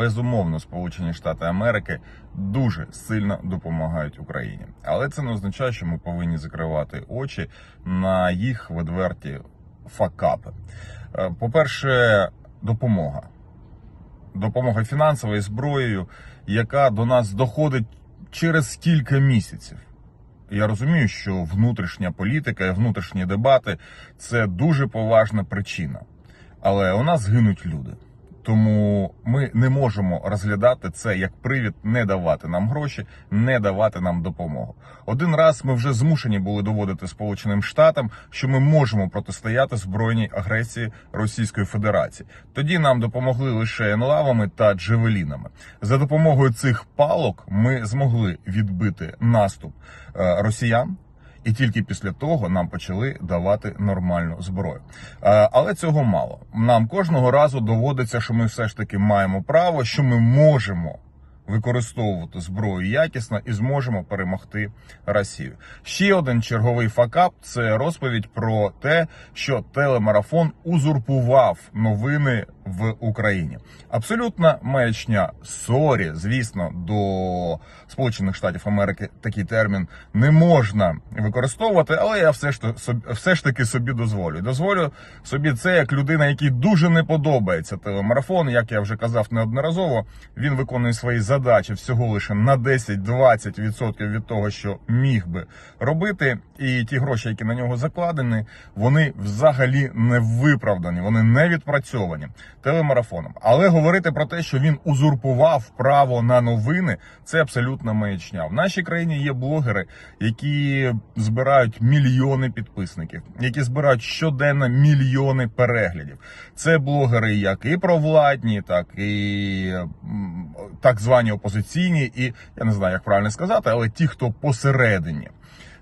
Безумовно, Сполучені Штати Америки дуже сильно допомагають Україні, але це не означає, що ми повинні закривати очі на їх відверті факапи. Е, По-перше, допомога. Допомога фінансовою зброєю, яка до нас доходить через кілька місяців. Я розумію, що внутрішня політика і внутрішні дебати це дуже поважна причина. Але у нас гинуть люди. Тому ми не можемо розглядати це як привід не давати нам гроші, не давати нам допомогу. Один раз ми вже змушені були доводити Сполученим Штатам, що ми можемо протистояти збройній агресії Російської Федерації. Тоді нам допомогли лише енлавами та джевелінами. За допомогою цих палок ми змогли відбити наступ е, росіян. І тільки після того нам почали давати нормальну зброю. Е, Але цього мало. Нам кожного разу доводиться, що ми все ж таки маємо право, що ми можемо використовувати зброю якісно і зможемо перемогти Росію. Ще один черговий факап це розповідь про те, що телемарафон узурпував новини в Україні. Абсолютна маячня сорі, звісно, до Сполучених Штатів Америки такий термін не можна використовувати, але я все ж все ж таки собі дозволю. Дозволю собі це як людина, якій дуже не подобається телемарафон. Як я вже казав неодноразово, він виконує свої задачі всього лише на 10-20% від того, що міг би робити. І ті гроші, які на нього закладені, вони взагалі не виправдані, вони не відпрацьовані телемарафоном. Але говорити про те, що він узурпував право на новини, це абсолютна маячня. В нашій країні є блогери, які збирають мільйони підписників, які збирають щоденно мільйони переглядів. Це блогери, як і провладні, так і так звані опозиційні, і я не знаю, як правильно сказати, але ті, хто посередині.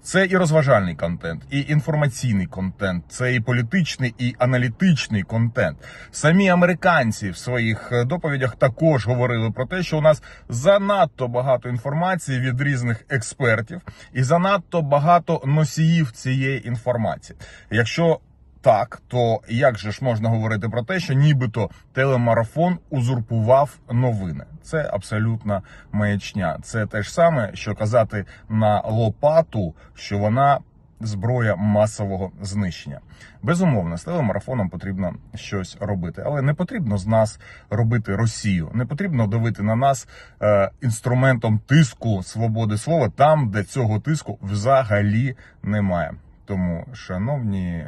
Це і розважальний контент, і інформаційний контент, це і політичний, і аналітичний контент. Самі американці в своїх е, доповідях також говорили про те, що у нас занадто багато інформації від різних експертів, і занадто багато носіїв цієї інформації. Якщо так, то як же ж можна говорити про те, що нібито телемарафон узурпував новини? Це абсолютна маячня. Це те ж саме, що казати на лопату, що вона зброя масового знищення. Безумовно, з телемарафоном потрібно щось робити, але не потрібно з нас робити Росію. Не потрібно давити на нас е, інструментом тиску свободи слова там, де цього тиску взагалі немає. Тому, шановні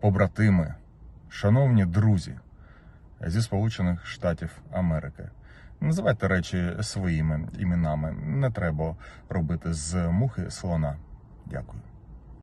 побратими, шановні друзі зі Сполучених Штатів Америки. Називайте речі своїми іменами. Не треба робити з мухи слона. Дякую.